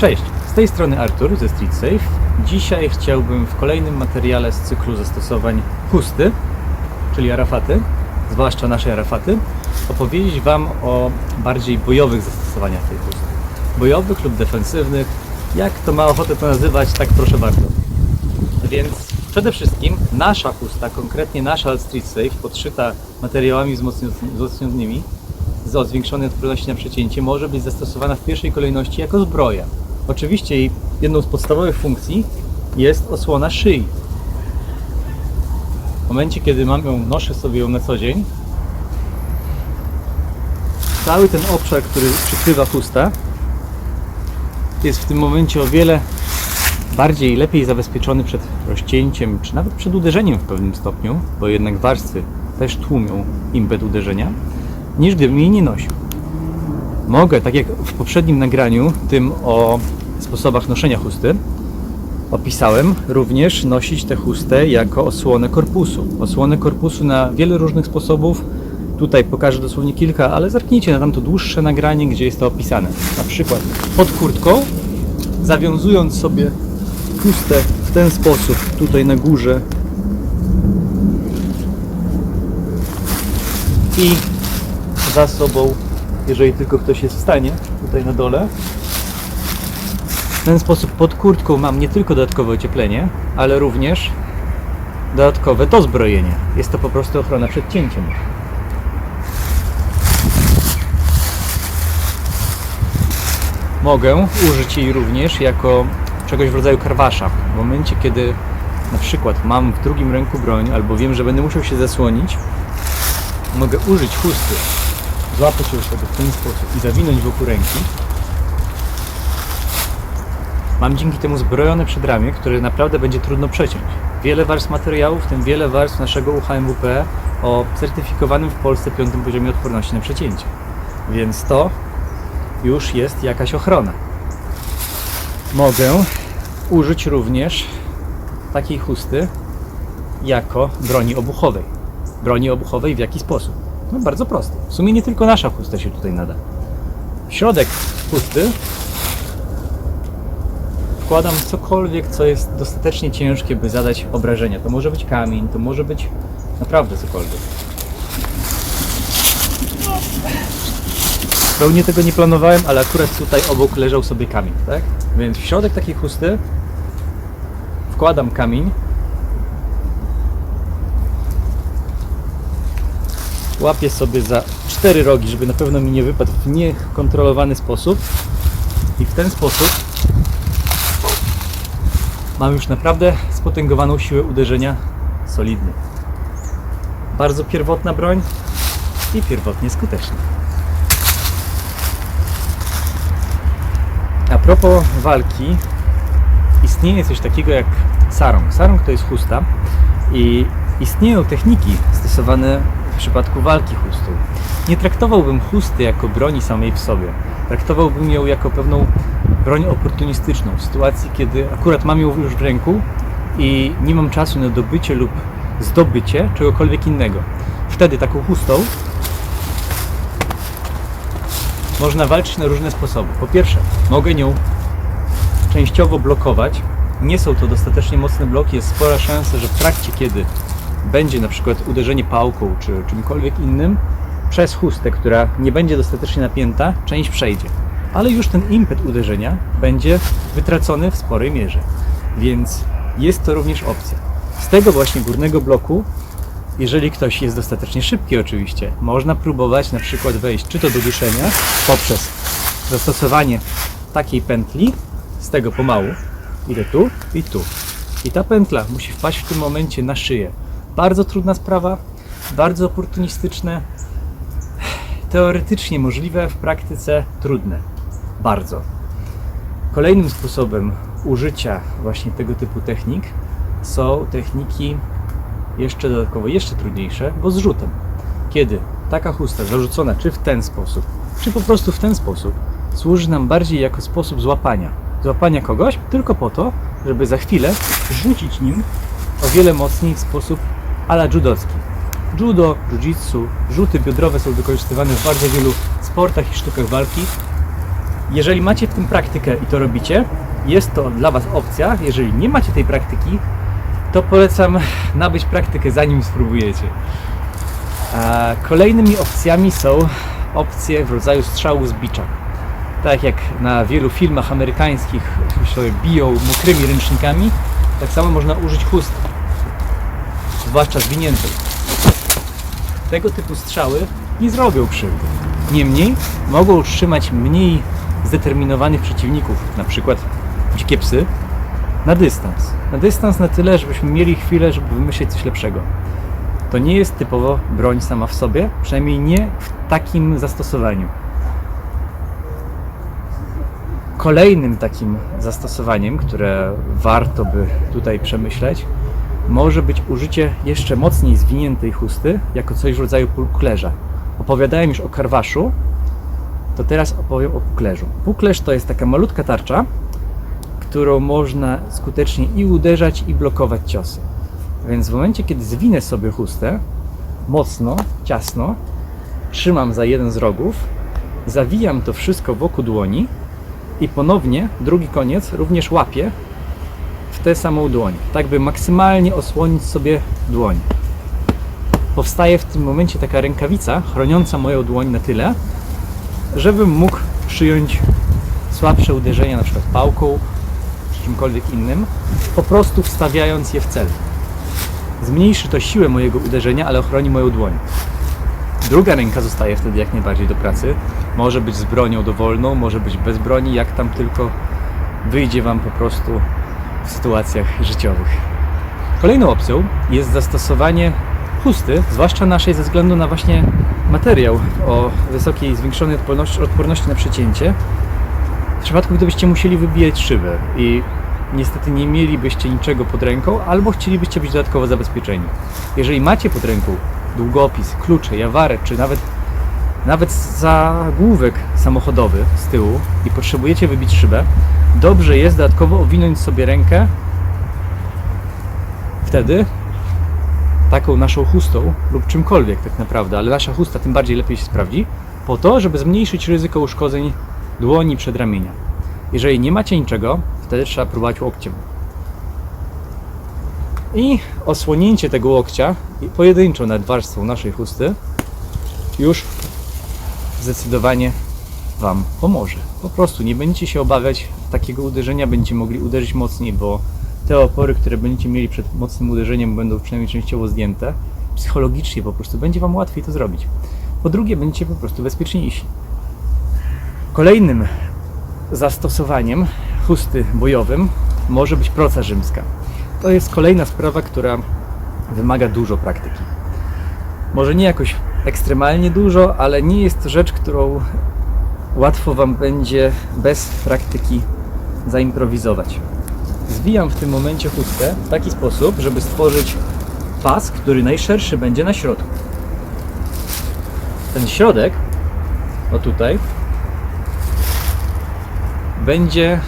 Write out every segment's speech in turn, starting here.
Cześć, z tej strony Artur ze Street Safe. Dzisiaj chciałbym w kolejnym materiale z cyklu zastosowań chusty, czyli arafaty, zwłaszcza naszej arafaty, opowiedzieć Wam o bardziej bojowych zastosowaniach tej chusty. Bojowych lub defensywnych, jak to ma ochotę to nazywać, tak proszę bardzo. Więc przede wszystkim nasza chusta, konkretnie nasza Street Safe, podszyta materiałami wzmocniony- wzmocnionymi, z o zwiększonej odporności na przecięcie, może być zastosowana w pierwszej kolejności jako zbroja. Oczywiście jedną z podstawowych funkcji jest osłona szyi. W momencie, kiedy mam ją, noszę sobie ją na co dzień, cały ten obszar, który przykrywa chusta, jest w tym momencie o wiele bardziej lepiej zabezpieczony przed rozcięciem, czy nawet przed uderzeniem w pewnym stopniu, bo jednak warstwy też tłumią impet uderzenia, niż gdybym jej nie nosił. Mogę, tak jak w poprzednim nagraniu, tym o sposobach noszenia chusty, opisałem również nosić tę chustę jako osłonę korpusu. Osłonę korpusu na wiele różnych sposobów. Tutaj pokażę dosłownie kilka, ale zerknijcie na tamto dłuższe nagranie, gdzie jest to opisane. Na przykład pod kurtką, zawiązując sobie chustę w ten sposób, tutaj na górze i za sobą, jeżeli tylko ktoś jest w stanie, tutaj na dole. Ten sposób pod kurtką mam nie tylko dodatkowe ocieplenie, ale również dodatkowe dozbrojenie. Jest to po prostu ochrona przed cięciem. Mogę użyć jej również jako czegoś w rodzaju karwasza. W momencie, kiedy na przykład mam w drugim ręku broń, albo wiem, że będę musiał się zasłonić, mogę użyć chusty, złapać ją sobie w ten sposób i zawinąć wokół ręki. Mam dzięki temu zbrojone przedramię, które naprawdę będzie trudno przeciąć. Wiele warstw materiałów, w tym wiele warstw naszego UHMWP o certyfikowanym w Polsce piątym poziomie odporności na przecięcie. Więc to już jest jakaś ochrona. Mogę użyć również takiej chusty jako broni obuchowej. Broni obuchowej w jaki sposób? No bardzo prosty. W sumie nie tylko nasza chusta się tutaj nada. Środek chusty wkładam cokolwiek, co jest dostatecznie ciężkie, by zadać obrażenia. To może być kamień, to może być naprawdę cokolwiek. Pełnie tego nie planowałem, ale akurat tutaj obok leżał sobie kamień, tak? Więc w środek takiej chusty wkładam kamień. Łapię sobie za cztery rogi, żeby na pewno mi nie wypadł w niekontrolowany sposób. I w ten sposób mam już naprawdę spotęgowaną siłę uderzenia solidnie. Bardzo pierwotna broń i pierwotnie skuteczna. A propos walki, istnieje coś takiego jak sarong. Sarong to jest chusta i istnieją techniki stosowane przypadku walki chustą. Nie traktowałbym chusty jako broni samej w sobie. Traktowałbym ją jako pewną broń oportunistyczną w sytuacji, kiedy akurat mam ją już w ręku i nie mam czasu na dobycie lub zdobycie czegokolwiek innego. Wtedy taką chustą można walczyć na różne sposoby. Po pierwsze, mogę nią częściowo blokować. Nie są to dostatecznie mocne bloki, jest spora szansa, że w trakcie, kiedy będzie na przykład uderzenie pałką czy czymkolwiek innym, przez chustę, która nie będzie dostatecznie napięta, część przejdzie. Ale już ten impet uderzenia będzie wytracony w sporej mierze. Więc jest to również opcja. Z tego właśnie górnego bloku jeżeli ktoś jest dostatecznie szybki oczywiście, można próbować na przykład wejść czy to do duszenia poprzez zastosowanie takiej pętli, z tego pomału, idę tu i tu. I ta pętla musi wpaść w tym momencie na szyję. Bardzo trudna sprawa, bardzo oportunistyczne, teoretycznie możliwe, w praktyce trudne. Bardzo. Kolejnym sposobem użycia właśnie tego typu technik są techniki jeszcze dodatkowo jeszcze trudniejsze, bo z rzutem. Kiedy taka chusta zarzucona czy w ten sposób, czy po prostu w ten sposób, służy nam bardziej jako sposób złapania. Złapania kogoś tylko po to, żeby za chwilę rzucić nim o wiele mocniej w sposób ala judocki. Judo, jiu-jitsu, rzuty biodrowe są wykorzystywane w bardzo wielu sportach i sztukach walki Jeżeli macie w tym praktykę i to robicie, jest to dla Was opcja. Jeżeli nie macie tej praktyki, to polecam nabyć praktykę zanim spróbujecie. Kolejnymi opcjami są opcje w rodzaju strzału z bicza. Tak jak na wielu filmach amerykańskich sobie biją mokrymi ręcznikami, tak samo można użyć chust, zwłaszcza zwiniętej. Tego typu strzały nie zrobią krzywdy. Niemniej mogą utrzymać mniej zdeterminowanych przeciwników, na przykład dzikie psy, na dystans. Na dystans na tyle, żebyśmy mieli chwilę, żeby wymyślić coś lepszego. To nie jest typowo broń sama w sobie, przynajmniej nie w takim zastosowaniu. Kolejnym takim zastosowaniem, które warto by tutaj przemyśleć, może być użycie jeszcze mocniej zwiniętej chusty jako coś w rodzaju puklerza. Opowiadałem już o karwaszu, to teraz opowiem o puklerzu. Puklerz to jest taka malutka tarcza, którą można skutecznie i uderzać, i blokować ciosy. Więc w momencie, kiedy zwinę sobie chustę, mocno, ciasno, trzymam za jeden z rogów, zawijam to wszystko wokół dłoni i ponownie drugi koniec również łapię w tę samą dłoń, tak by maksymalnie osłonić sobie dłoń. Powstaje w tym momencie taka rękawica chroniąca moją dłoń na tyle, żebym mógł przyjąć słabsze uderzenia, na przykład pałką czy czymkolwiek innym, po prostu wstawiając je w cel. Zmniejszy to siłę mojego uderzenia, ale ochroni moją dłoń. Druga ręka zostaje wtedy jak najbardziej do pracy. Może być z bronią dowolną, może być bez broni, jak tam tylko wyjdzie Wam po prostu w sytuacjach życiowych. Kolejną opcją jest zastosowanie chusty, zwłaszcza naszej ze względu na właśnie materiał o wysokiej zwiększonej odporności, odporności na przecięcie. W przypadku, gdybyście musieli wybijać szybę i niestety nie mielibyście niczego pod ręką, albo chcielibyście być dodatkowo zabezpieczeni. Jeżeli macie pod ręką długopis, klucze, jawarę, czy nawet, nawet zagłówek samochodowy z tyłu i potrzebujecie wybić szybę, dobrze jest dodatkowo owinąć sobie rękę wtedy taką naszą chustą lub czymkolwiek tak naprawdę, ale nasza chusta tym bardziej lepiej się sprawdzi, po to, żeby zmniejszyć ryzyko uszkodzeń dłoni przedramienia. Jeżeli nie macie niczego, wtedy trzeba próbować łokciem. I osłonięcie tego łokcia pojedynczo nad warstwą naszej chusty już zdecydowanie Wam pomoże. Po prostu nie będziecie się obawiać takiego uderzenia, będziecie mogli uderzyć mocniej, bo te opory, które będziecie mieli przed mocnym uderzeniem, będą przynajmniej częściowo zdjęte. Psychologicznie po prostu będzie Wam łatwiej to zrobić. Po drugie, będziecie po prostu bezpieczniejsi. Kolejnym zastosowaniem chusty bojowym może być proca rzymska. To jest kolejna sprawa, która wymaga dużo praktyki. Może nie jakoś ekstremalnie dużo, ale nie jest to rzecz, którą łatwo Wam będzie bez praktyki zaimprowizować. Zwijam w tym momencie chustę w taki sposób, żeby stworzyć pas, który najszerszy będzie na środku. Ten środek, o tutaj, będzie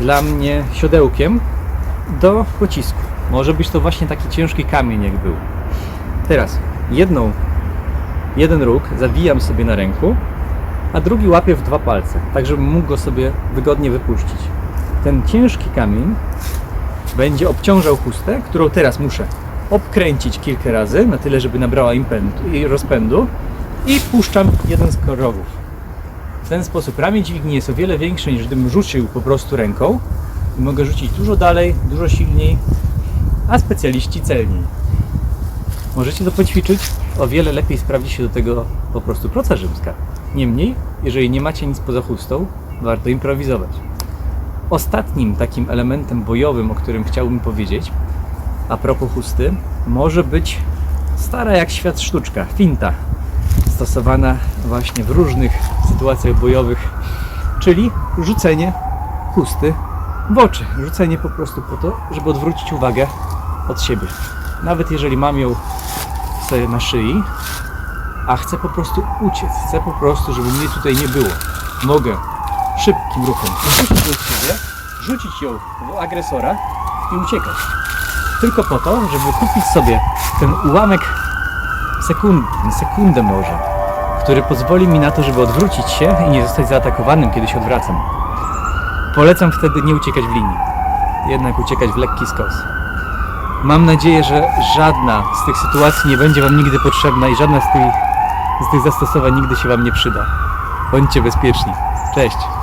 dla mnie siodełkiem do pocisku. Może być to właśnie taki ciężki kamień, jak był. Teraz jedną, jeden róg zawijam sobie na ręku, a drugi łapię w dwa palce, tak żebym mógł go sobie wygodnie wypuścić. Ten ciężki kamień będzie obciążał chustę, którą teraz muszę obkręcić kilka razy, na tyle, żeby nabrała impędu rozpędu i puszczam jeden z rogów. W ten sposób ramię dźwigni jest o wiele większe niż gdybym rzucił po prostu ręką i mogę rzucić dużo dalej, dużo silniej, a specjaliści celniej. Możecie to poćwiczyć, o wiele lepiej sprawdzi się do tego po prostu proca rzymska. Niemniej, jeżeli nie macie nic poza chustą, warto improwizować. Ostatnim takim elementem bojowym, o którym chciałbym powiedzieć, a propos chusty, może być stara jak świat sztuczka, finta, stosowana właśnie w różnych sytuacjach bojowych, czyli rzucenie chusty w oczy. Rzucenie po prostu po to, żeby odwrócić uwagę od siebie. Nawet jeżeli mam ją sobie na szyi, a chcę po prostu uciec. Chcę po prostu, żeby mnie tutaj nie było. Mogę szybkim ruchem rzucić ją w siebie, rzucić ją w agresora i uciekać. Tylko po to, żeby kupić sobie ten ułamek sekundy, sekundę może, który pozwoli mi na to, żeby odwrócić się i nie zostać zaatakowanym, kiedy się odwracam. Polecam wtedy nie uciekać w linii, jednak uciekać w lekki skos. Mam nadzieję, że żadna z tych sytuacji nie będzie Wam nigdy potrzebna i żadna z tych z tych zastosowań nigdy się Wam nie przyda. Bądźcie bezpieczni. Cześć!